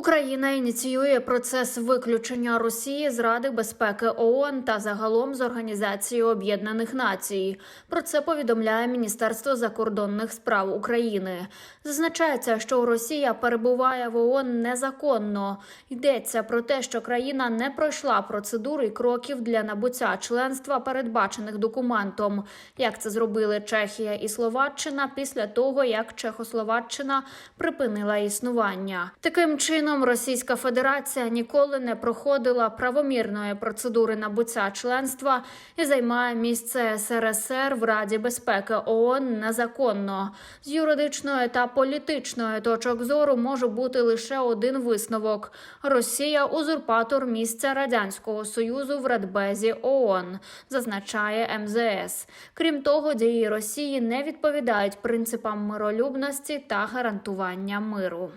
Україна ініціює процес виключення Росії з Ради безпеки ООН та загалом з Організації Об'єднаних Націй. Про це повідомляє Міністерство закордонних справ України. Зазначається, що Росія перебуває в ООН незаконно. Йдеться про те, що країна не пройшла процедури і кроків для набуття членства, передбачених документом, як це зробили Чехія і Словаччина після того, як Чехословаччина припинила існування. Таким чином, Російська Федерація ніколи не проходила правомірної процедури набуття членства і займає місце СРСР в Раді безпеки ООН незаконно. З юридичної та політичної точок зору може бути лише один висновок: Росія узурпатор місця радянського союзу в Радбезі ООН, зазначає МЗС. Крім того, дії Росії не відповідають принципам миролюбності та гарантування миру.